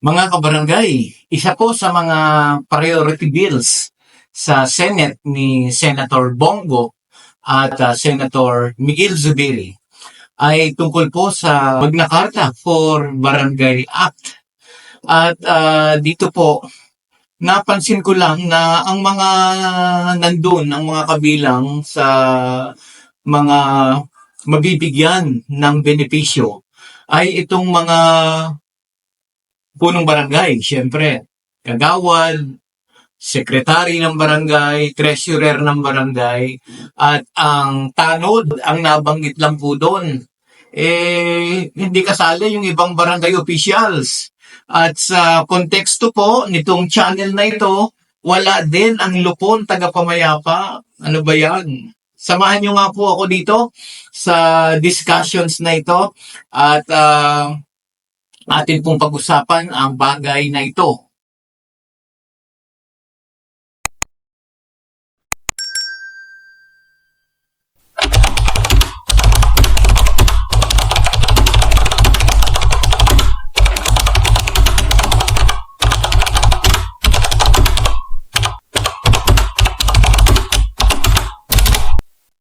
Mga kabarangay, isa po sa mga priority bills sa Senate ni Senator Bongo at uh, Senator Miguel Zubiri ay tungkol po sa Magna Carta for Barangay Act. At uh, dito po, napansin ko lang na ang mga nandun, ang mga kabilang sa mga mabibigyan ng benepisyo ay itong mga punong barangay, syempre, kagawad, sekretary ng barangay, treasurer ng barangay, at ang tanod, ang nabanggit lang po doon, eh, hindi kasali yung ibang barangay officials. At sa konteksto po nitong channel na ito, wala din ang lupon taga-pamayapa. Ano ba yan? Samahan nyo nga po ako dito sa discussions na ito at ah, atin pong pag-usapan ang bagay na ito.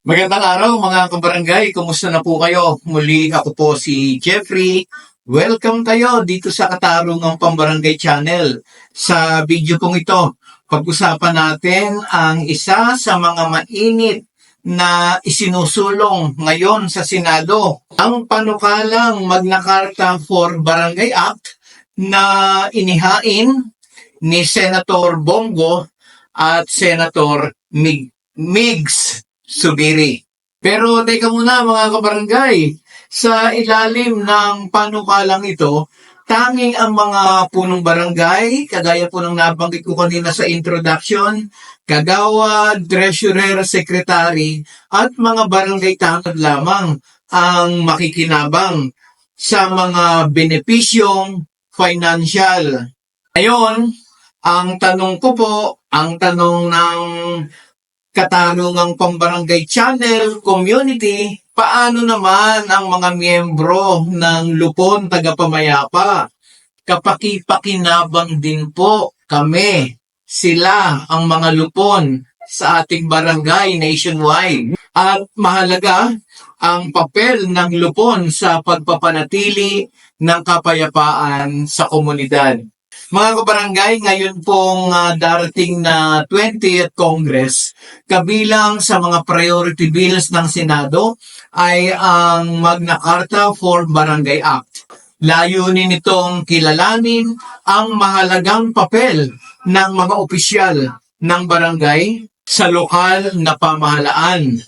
Magandang araw mga kabarangay, kumusta na po kayo? Muli ako po si Jeffrey. Welcome kayo dito sa Katarungang Pambarangay Channel. Sa video pong ito, pag-usapan natin ang isa sa mga mainit na isinusulong ngayon sa Senado. Ang panukalang Magna Carta for Barangay Act na inihain ni Senator Bongo at Senator Mig Migs Subiri. Pero teka muna mga kabarangay, sa ilalim ng panukalang ito, tanging ang mga punong barangay, kagaya po ng nabanggit ko kanina sa introduction, kagawad, treasurer, secretary, at mga barangay tanod lamang ang makikinabang sa mga benepisyong financial. Ayon, ang tanong ko po, ang tanong ng Katanungang Pambarangay Channel Community, paano naman ang mga miyembro ng Lupon Tagapamayapa? Kapakipakinabang din po kami, sila ang mga lupon sa ating barangay nationwide. At mahalaga ang papel ng lupon sa pagpapanatili ng kapayapaan sa komunidad. Mga kabarangay, ngayon pong ah, darating na 20th Congress, kabilang sa mga priority bills ng Senado ay ang Magna Carta for Barangay Act. Layunin nitong kilalanin ang mahalagang papel ng mga opisyal ng barangay sa lokal na pamahalaan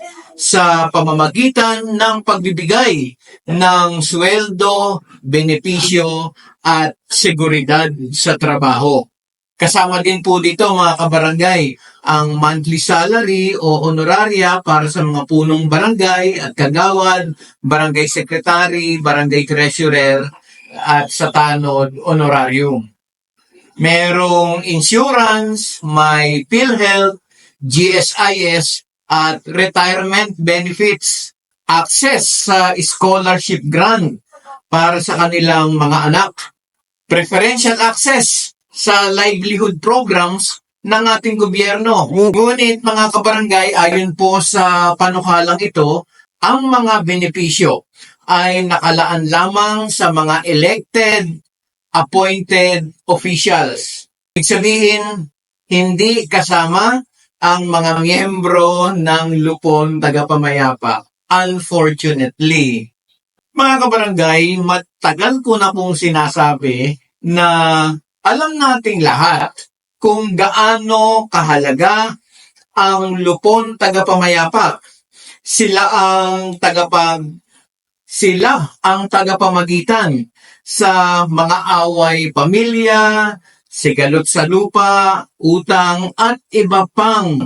sa pamamagitan ng pagbibigay ng sweldo, benepisyo at seguridad sa trabaho. Kasama din po dito mga kabarangay ang monthly salary o honoraria para sa mga punong barangay at kagawad, barangay secretary, barangay treasurer at sa tanod honorarium. Merong insurance, may PhilHealth, GSIS at retirement benefits, access sa scholarship grant para sa kanilang mga anak, preferential access sa livelihood programs ng ating gobyerno. Ngunit mga kabarangay, ayon po sa panukalang ito, ang mga benepisyo ay nakalaan lamang sa mga elected, appointed officials. Ibig sabihin, hindi kasama ang mga miyembro ng Lupon Tagapamayapa. Unfortunately, mga kabarangay, matagal ko na pong sinasabi na alam nating lahat kung gaano kahalaga ang lupon tagapamayapak. Sila ang tagapag sila ang tagapamagitan sa mga away pamilya, sigalot sa lupa, utang at iba pang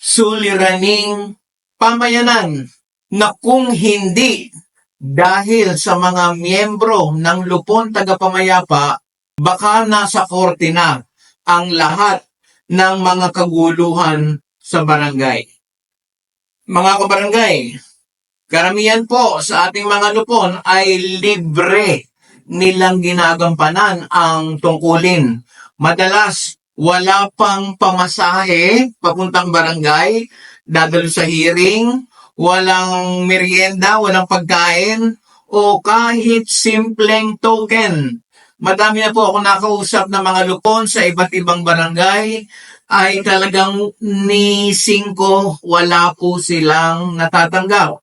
suliraning pamayanan na kung hindi dahil sa mga miyembro ng Lupon Tagapamayapa, baka nasa korte na ang lahat ng mga kaguluhan sa barangay. Mga kabarangay, karamihan po sa ating mga lupon ay libre nilang ginagampanan ang tungkulin. Madalas, wala pang pamasahe papuntang barangay, dadalo sa hearing, walang merienda, walang pagkain, o kahit simpleng token. Madami na po ako nakausap ng mga lupon sa iba't ibang barangay ay talagang ni singko wala po silang natatanggap.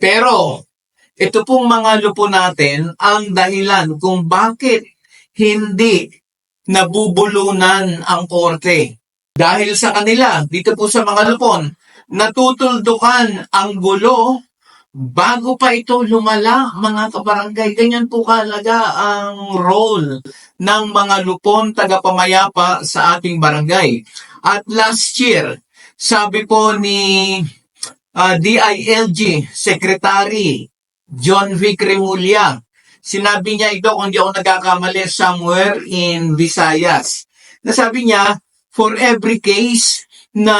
Pero ito pong mga lupo natin ang dahilan kung bakit hindi nabubulunan ang korte. Dahil sa kanila, dito po sa mga lupon, natutuldukan ang gulo bago pa ito lumala, mga kabarangay. Ganyan po kalaga ang role ng mga lupon tagapamayapa sa ating barangay. At last year, sabi po ni ah, DILG Secretary John Vic Remulla, sinabi niya ito kung di ako nagkakamali somewhere in Visayas. Nasabi niya, for every case na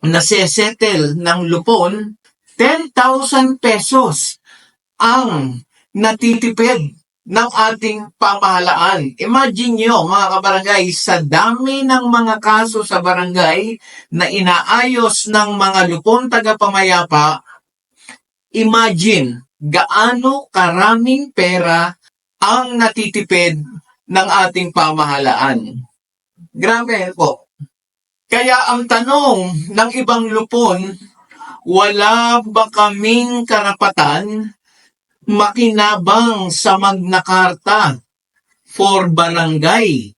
nasesettle ng lupon, 10,000 pesos ang natitipid ng ating pamahalaan. Imagine nyo, mga kabarangay, sa dami ng mga kaso sa barangay na inaayos ng mga lupon tagapamayapa, imagine gaano karaming pera ang natitipid ng ating pamahalaan. Grabe po. Kaya ang tanong ng ibang lupon, wala ba kaming karapatan makinabang sa Magna Carta for barangay?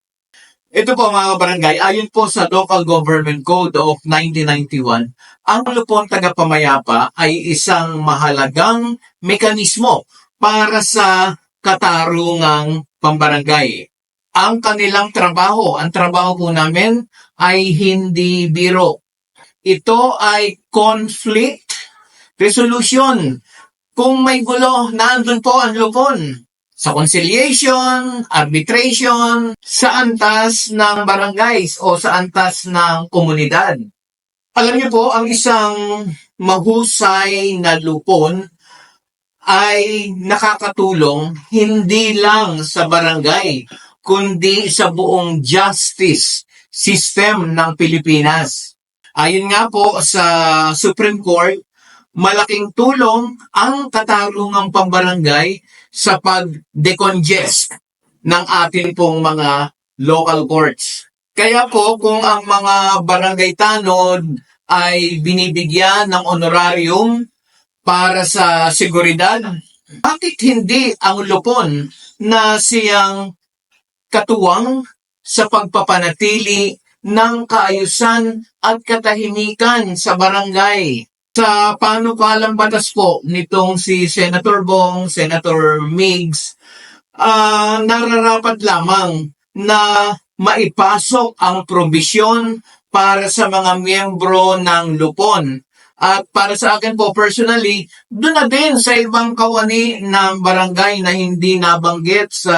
Ito po mga barangay, ayon po sa Local Government Code of 1991, ang lupon tagapamayapa ay isang mahalagang mekanismo para sa katarungang pambarangay. Ang kanilang trabaho, ang trabaho po namin ay hindi biro. Ito ay conflict resolution. Kung may gulo, nandun po ang lupon. Sa conciliation, arbitration, sa antas ng barangays o sa antas ng komunidad. Alam niyo po, ang isang mahusay na lupon ay nakakatulong hindi lang sa barangay, kundi sa buong justice system ng Pilipinas. Ayon nga po sa Supreme Court, malaking tulong ang katarungang pambarangay sa pag-decongest ng ating pong mga local courts. Kaya po kung ang mga barangay tanod ay binibigyan ng honorarium para sa seguridad, bakit hindi ang lupon na siyang katuwang sa pagpapanatili ng kaayusan at katahimikan sa barangay? Sa panukalang batas po nitong si Senator Bong, Senator Migs, ah nararapat lamang na maipasok ang probisyon para sa mga miyembro ng lupon. At para sa akin po personally, doon na din sa ibang kawani ng barangay na hindi nabanggit sa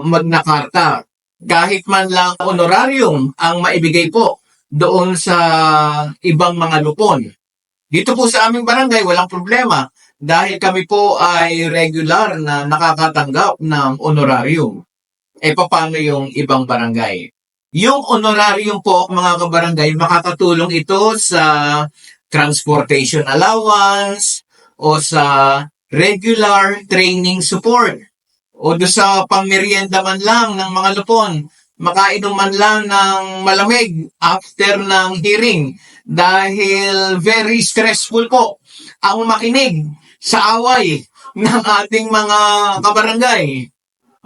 Magna Carta. Kahit man lang honorarium ang maibigay po doon sa ibang mga lupon. Dito po sa aming barangay, walang problema dahil kami po ay regular na nakakatanggap ng honorarium. E paano yung ibang barangay? Yung honorarium po, mga kabarangay, makakatulong ito sa transportation allowance o sa regular training support o do sa pangmerienda man lang ng mga lupon makainom man lang ng malamig after ng hearing dahil very stressful po ang makinig sa away ng ating mga kabarangay.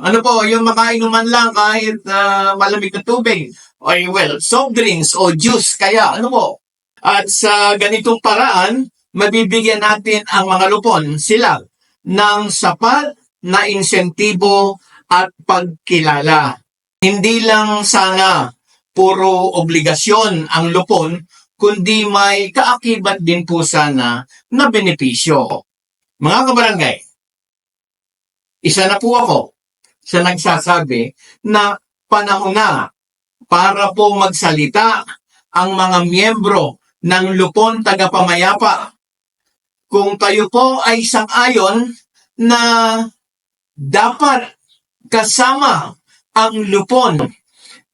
Ano po, yung makainuman lang kahit ah, malamig na tubig. Ay, well, soft drinks o juice kaya, ano po. At sa ganitong paraan, mabibigyan natin ang mga lupon sila ng sapat na insentibo at pagkilala. Hindi lang sana puro obligasyon ang lupon, kundi may kaakibat din po sana na benepisyo. Mga kabarangay, isa na po ako sa nagsasabi na panahon na para po magsalita ang mga miyembro ng lupon tagapamayapa. Kung kayo po ay sang-ayon na dapat kasama ang lupon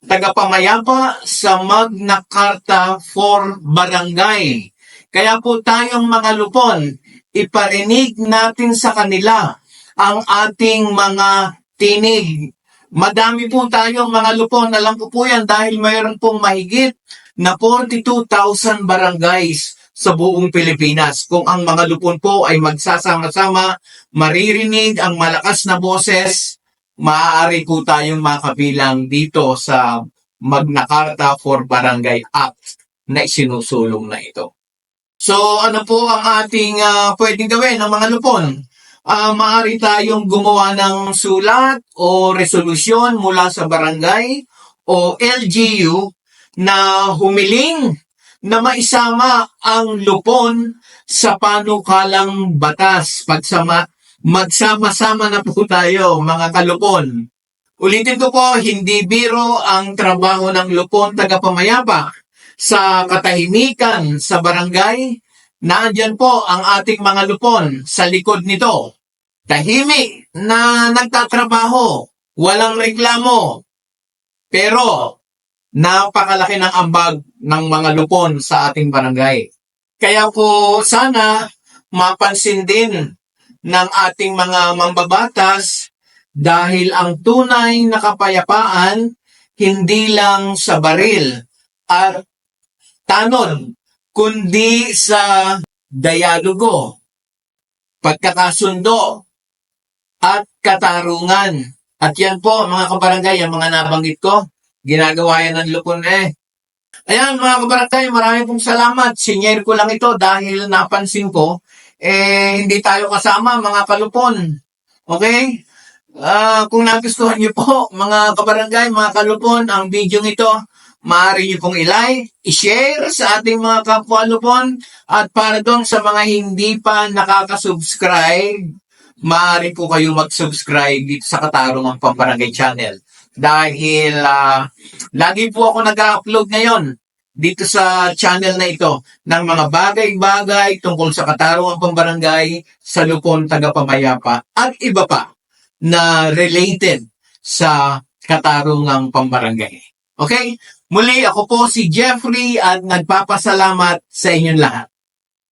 tagapamayapa sa Magna Carta for Barangay. Kaya po tayong mga lupon, iparinig natin sa kanila ang ating mga tinig. Madami po tayong mga lupon, alam ko po yan dahil mayroon pong mahigit na 42,000 barangays sa buong Pilipinas. Kung ang mga lupon po ay magsasama-sama, maririnig ang malakas na boses, maaari po tayong makabilang dito sa Magna Carta for Barangay Act na isinusulong na ito. So ano po ang ating ah, pwedeng gawin ng mga lupon? Ah, maaari tayong gumawa ng sulat o resolusyon mula sa barangay o LGU na humiling na maisama ang lupon sa panukalang batas. Pagsama, magsama-sama na po tayo, mga kalupon. Ulitin ko po, hindi biro ang trabaho ng lupon tagapamayapa sa katahimikan sa barangay. Naandyan po ang ating mga lupon sa likod nito. Tahimik na nagtatrabaho, walang reklamo. Pero napakalaki ng ambag ng mga lupon sa ating barangay. Kaya po sana mapansin din ng ating mga mambabatas dahil ang tunay na kapayapaan hindi lang sa baril at tanod, kundi sa dialogo, pagkakasundo, at katarungan. At yan po, mga kabarangay, ang mga nabanggit ko, ginagawa yan ng lupon eh. Ayan, mga kabarangay, maraming pong salamat. Sinyer ko lang ito dahil napansin ko, eh, hindi tayo kasama, mga kalupon. Okay? Ah, kung nagustuhan niyo po, mga kabarangay, mga kalupon, ang video ito, maaari niyo pong ilike, i-share sa ating mga kapwa lupon, at para doon sa mga hindi pa nakaka-subscribe, maaari po kayo mag-subscribe dito sa Katarungang Pambarangay Channel. Dahil ah, lagi po ako nag-upload ngayon dito sa channel na ito ng mga bagay-bagay tungkol sa Katarungang Pambarangay, sa Lupon Tagapamayapa, at iba pa na related sa Katarungang Pambarangay. Okay? Muli, ako po si Jeffrey at nagpapasalamat sa inyong lahat.